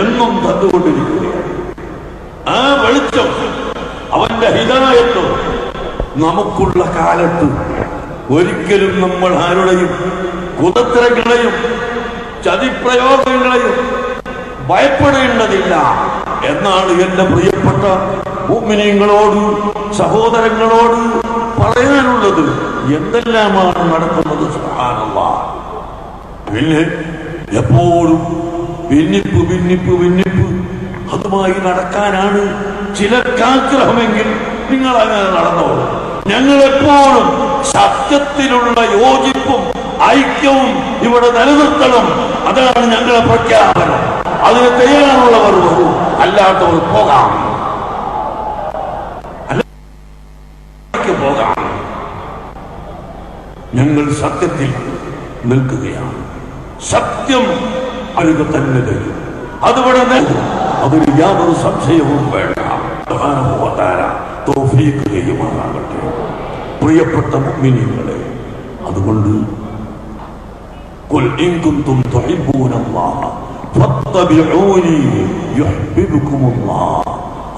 എന്നും തന്നുകൊണ്ടിരിക്കുകയാണ്. ആ വെളിച്ചം അവന്റെ ഹിതായത്വം നമുക്കുള്ള കാലത്ത് ഒരിക്കലും നമ്മൾ ആരുടെയും കുതത്രങ്ങളെയും ചതിപ്രയോഗങ്ങളെയും ഭയപ്പെടേണ്ടതില്ല എന്നാണ് എന്റെ പ്രിയപ്പെട്ട ഭൂമിനിയങ്ങളോട് സഹോദരങ്ങളോട് പറയാനുള്ളത്. എന്തെല്ലാമാണ് നടക്കുന്നത്? പിന്നെ എപ്പോഴും ഭിന്നിപ്പ് ഭിന്നിപ്പ് ഭിന്നിപ്പ് അതുമായി നടക്കാനാണ് ചിലർക്കാഗ്രഹമെങ്കിൽ നിങ്ങൾ അങ്ങനെ നടന്നോളൂ. ഞങ്ങൾ എപ്പോഴും സത്യത്തിലുള്ള യോജിപ്പും ഐക്യവും ഇവിടെ നിലനിർത്തണം. അതാണ് ഞങ്ങളെ പ്രഖ്യാപനം. അതിന് തയ്യാറുള്ളവർ വരൂ. അല്ലാത്തവർ പോകാം. പോകാം. ഞങ്ങൾ സത്യത്തിൽ നിൽക്കുകയാണ്. സത്യം അരുക തന്നെ തരും അതിവിടെ നൽകും അതിന് യാതൊരു സംശയവും വേണ്ട സുബ്ഹാനഹുവതആല തൗഫീഖ് ചെയ്യുമാറാകട്ടെ പ്രിയപ്പെട്ട മുഅ്മിനീങ്ങളെ അതുകൊണ്ട് قل إن كنتم تحبون الله فاتبعوني يحببكم الله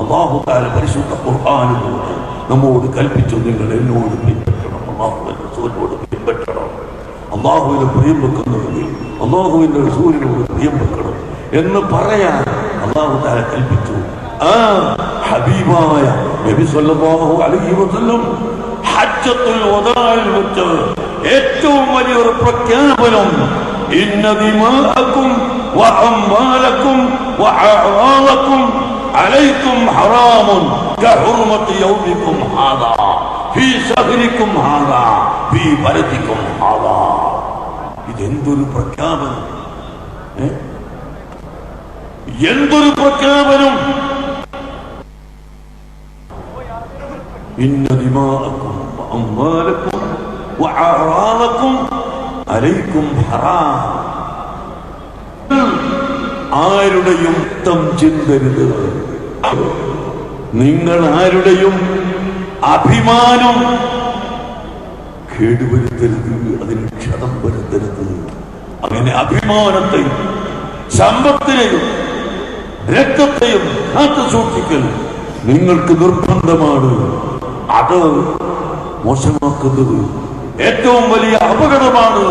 അള്ളാഹു താല പരിശുദ്ധ ഖുർആാനിലൂടെ നമ്മോട് കൽപ്പിച്ചു നിങ്ങൾ എന്നോട് പിൻപറ്റണം അള്ളാഹുവിന്റെ റസൂലിനോട് പിൻപറ്റണം അള്ളാഹുവിന് പ്രിയം വെക്കുന്നവന് അള്ളാഹുവിന്റെ റസൂലിനോട് പ്രിയം വെക്കണം എന്ന് പറയാൻ അള്ളാഹു താരെ കൽപ്പിച്ചു. ആ ഹബീബായ നബി സല്ലല്ലാഹു അലൈഹി വസല്ലം ഹജ്ജത്തുൽ വദാഇൽ വെച്ച് ഏറ്റവും വലിയൊരു പ്രഖ്യാപനം ഇന്ന ദിമാഅക്കും വഅംവാലക്കും വഅഅറാദക്കും അലൈക്കും ഹറാമുൻ കഹുർമത്തി യൗമികും ഹാദാ ഫീ ശഹരിക്കും ഹാദാ ഫീ ബലദിക്കും ഹാദാ. ഇതെന്തൊരു പ്രഖ്യാപനം? എന്തൊരു പ്രഖ്യാപനം? ഇന്ന വഅംവാലക്കും വഅറാദക്കും അലൈക്കും ഹറാം. ആരുടെയും തം ചിന്തരുത്. നിങ്ങൾ ആരുടെയും അഭിമാനം കേടുവരുത്തരുത് അതിന് ക്ഷതം വരുത്തരുത്. അങ്ങനെ അഭിമാനത്തെയും സമ്പത്തിനെയും രക്തത്തെയും കാത്തു സൂക്ഷിക്കൽ നിങ്ങൾക്ക് നിർബന്ധമാണ്. അത് മോശമാക്കുന്നത് ഏറ്റവും വലിയ അപകടമാണ്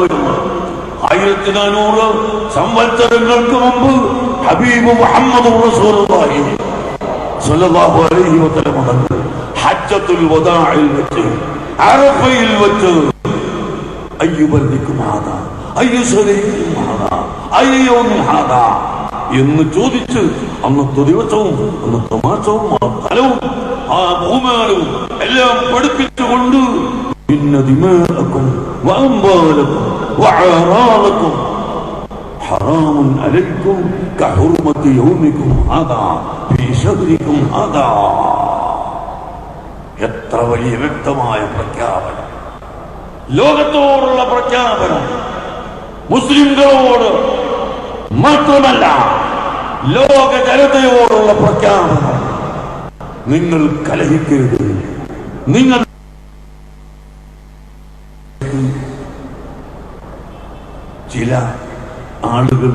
ആയിരത്തി നാനൂറ് സംവത്സരങ്ങൾക്ക് മുമ്പ് ഹബീബ് മുഹമ്മദ് ഹജ്ജത്തുൽ വദാഇൽ വെച്ച് അറഫയിൽ വച്ച് അയ്യുബല്ലിക്കുമാതാ അയ്യുസരയ്ക്കുമാതാ അയ്യോമിഹാതാ എന്ന് ചോദിച്ച് അന്നത്തെ ദിവസവും അന്നത്തെ മാസവും ആ ഫലവും ആ ഭൂമാനവും എല്ലാം പഠിപ്പിച്ചുകൊണ്ട് ഇന്ന ദിമാക്കും വഅംബാലക്കും വഅറാലക്കും ഹറാമുൻ അലൈക്കും കഹുർമത്തി യൗമിക്കും ഹദാ ഫീ ശഹ്രിക്കും എത്ര വലിയ വ്യക്തമായ പ്രഖ്യാപനം. ലോകത്തോടുള്ള പ്രഖ്യാപനം മുസ്ലിംകളോട് മാത്രമല്ല ലോക ജനതയോടുള്ള പ്രഖ്യാപനം നിങ്ങൾ കലഹിക്കരുത്. നിങ്ങൾ ചില ആളുകൾ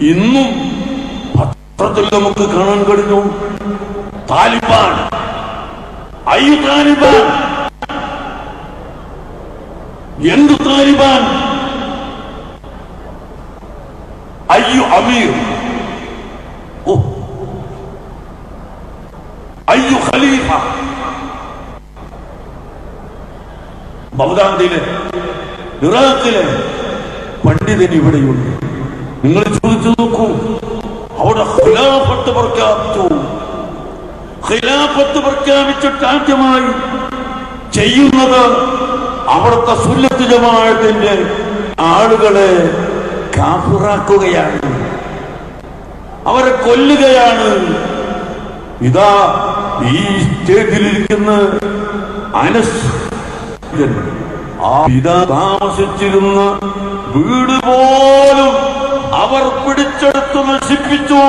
ഇന്നും പത്രത്തിൽ നമുക്ക് കാണാൻ കഴിഞ്ഞു. താലിബാൻ അയ്യു താലിബാൻ. എന്ത് താലിബാൻ? അയ്യു അമീർ. അയ്യു ഖലീഫ. ബഗ്ദാദിലെ ഇറാഖിലെ പണ്ഡിതൻ ഇവിടെയുണ്ട്. നിങ്ങൾ ചോദിച്ചു നോക്കൂ. അവിടെ ഖിലാഫത്ത് പ്രഖ്യാപിച്ചു ഖിലാഫത്ത് പ്രഖ്യാപിച്ചിട്ട് ആദ്യമായി ചെയ്യുന്നത് അവിടുത്തെ സുല്ലത്ത് ജമാഅത്തിന്റെ ആളുകളെ കാഫിറാക്കുകയാണ്. അവരെ കൊല്ലുകയാണ്. ഇതാ ഈ സ്റ്റേജിലിരിക്കുന്ന അനസ് പിത താമസിച്ചിരുന്ന വീട് പോലും അവർ പിടിച്ചെടുത്ത് നശിപ്പിച്ചു.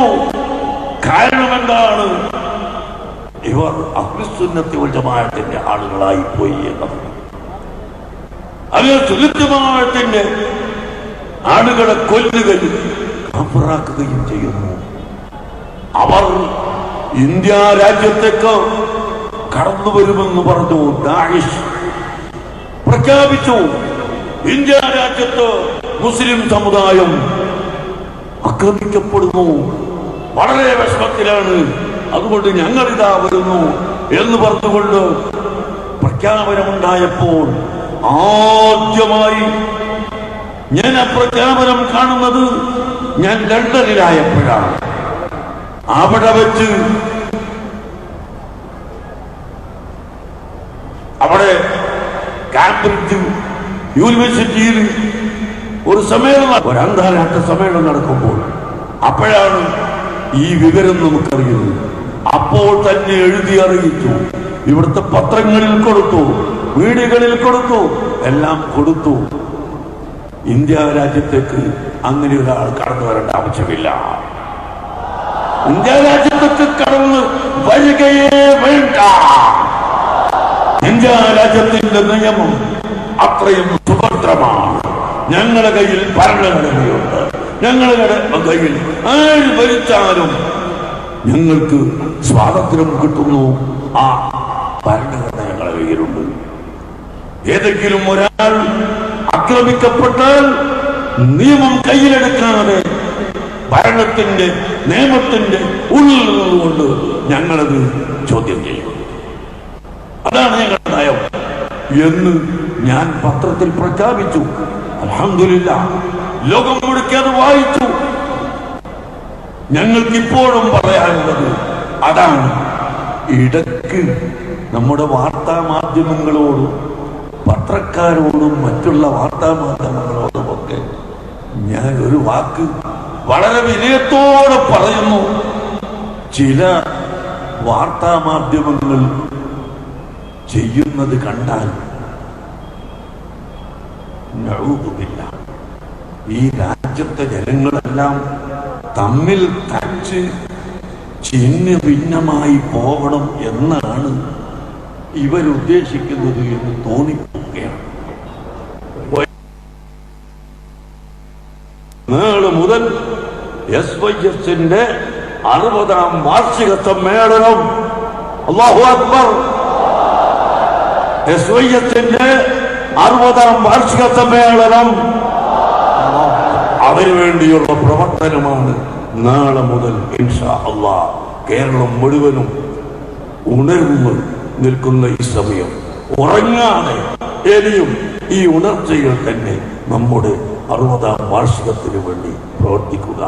കാരണം എന്താണ് ഇവർ അഗ്നിസുന്നത്തി ജമാത്തിന്റെ ആളുകളായി പോയി എന്നതാണ് ജമാഅത്തിന്റെ ആളുകളെ കൊല്ലുകയും കബറാക്കുകയും ചെയ്യുന്നു. അവർ ഇന്ത്യ രാജ്യത്തേക്ക് കടന്നു വരുമെന്ന് പറഞ്ഞു. ദാഹിഷ് പ്രഖ്യാപിച്ചു ഇന്ത്യ രാജ്യത്ത് മുസ്ലിം സമുദായം ആക്രമിക്കപ്പെടുന്നു. വളരെ വിഷമത്തിലാണ് അതുകൊണ്ട് ഞങ്ങൾ ഇതാ വരുന്നു എന്ന് പറഞ്ഞുകൊണ്ട് പ്രഖ്യാപനമുണ്ടായപ്പോൾ ആദ്യമായി ഞാൻ ആ പ്രഖ്യാപനം കാണുന്നത് ഞാൻ ലണ്ടനിലായപ്പോഴാണ്. അവിടെ വെച്ച് അവിടെ കാംബ്രിഡ്ജ് യൂണിവേഴ്സിറ്റിയിൽ ഒരു സമ്മേളനം ഒരു അന്താരാഷ്ട്ര സമ്മേളനം നടക്കുമ്പോൾ അപ്പോഴാണ് ഈ വിവരം നമുക്കറിയുന്നത്. അപ്പോൾ തന്നെ എഴുതി അറിയിച്ചു. ഇവിടുത്തെ പത്രങ്ങളിൽ കൊടുത്തു വീടുകളിൽ കൊടുത്തു എല്ലാം കൊടുത്തു. ഇന്ത്യ രാജ്യത്തേക്ക് അങ്ങനെ ഒരാൾ കടന്നു വരേണ്ട ആവശ്യമില്ല. ഇന്ത്യ രാജ്യത്തേക്ക് കടന്ന് വരികയേ വേണ്ട. ഇന്ത്യ രാജ്യത്തിന്റെ നിയമം അത്രയും സുഭദ്രമാണ്. ഞങ്ങളുടെ കയ്യിൽ ഭരണഘടനയുണ്ട്. ഞങ്ങളുടെ കയ്യിൽ ആര് ഭരിച്ചാലും ഞങ്ങൾക്ക് സ്വാതന്ത്ര്യം കിട്ടുന്നു. ആ ഭരണഘടന ഞങ്ങളുടെ കയ്യിലുണ്ട്. ഏതെങ്കിലും ഒരാൾ ആക്രമിക്കപ്പെട്ടാൽ നിയമം കയ്യിലെടുക്കാതെ ഭരണത്തിന്റെ നിയമത്തിന്റെ ഉള്ളിൽ നിന്നുകൊണ്ട് ഞങ്ങളത് ചോദ്യം ചെയ്യും. അതാണ് ഞങ്ങളുടെ നയം. എന്ന് ഞാൻ പത്രത്തിൽ പ്രഖ്യാപിച്ചു. അലഹമില്ല ലോകം മുഴുക്കി അത് വായിച്ചു. ഞങ്ങൾക്ക് ഇപ്പോഴും പറയാനുള്ളത് അതാണ്. ഇടയ്ക്ക് നമ്മുടെ വാർത്താ മാധ്യമങ്ങളോടും പത്രക്കാരോടും മറ്റുള്ള വാർത്താ മാധ്യമങ്ങളോടും ഒക്കെ ഞാൻ ഒരു വാക്ക് വളരെ വിനയത്തോടെ പറയുന്നു. ചില വാർത്താ മാധ്യമങ്ങൾ ചെയ്യുന്നത് കണ്ടാൽ ഈ രാജ്യത്തെ ജനങ്ങളെല്ലാം തമ്മിൽ തച്ച് ചിന്ന ഭിന്നമായി പോകണം എന്നാണ് ഇവരുദ്ദേശിക്കുന്നത് എന്ന് തോന്നിപ്പോവുകയാണ്. നാളെ മുതൽ എസ് വൈ എസിന്റെ അറുപതാം വാർഷിക സമ്മേളനം. അള്ളാഹു അക്ബർ. എസ് വൈ എസിന്റെ അറുപതാം വാർഷിക സമ്മേളനം. അതിനു വേണ്ടിയുള്ള പ്രവർത്തനമാണ് നാളെ മുതൽ ഇൻഷാ അള്ളാ കേരളം മുഴുവനും ഉണർന്ന് നിൽക്കുന്ന ഈ സമയം. ഉറങ്ങാതെ ഇനിയും ഈ ഉണർച്ചയിൽ തന്നെ നമ്മുടെ അറുപതാം വാർഷികത്തിന് വേണ്ടി പ്രവർത്തിക്കുക.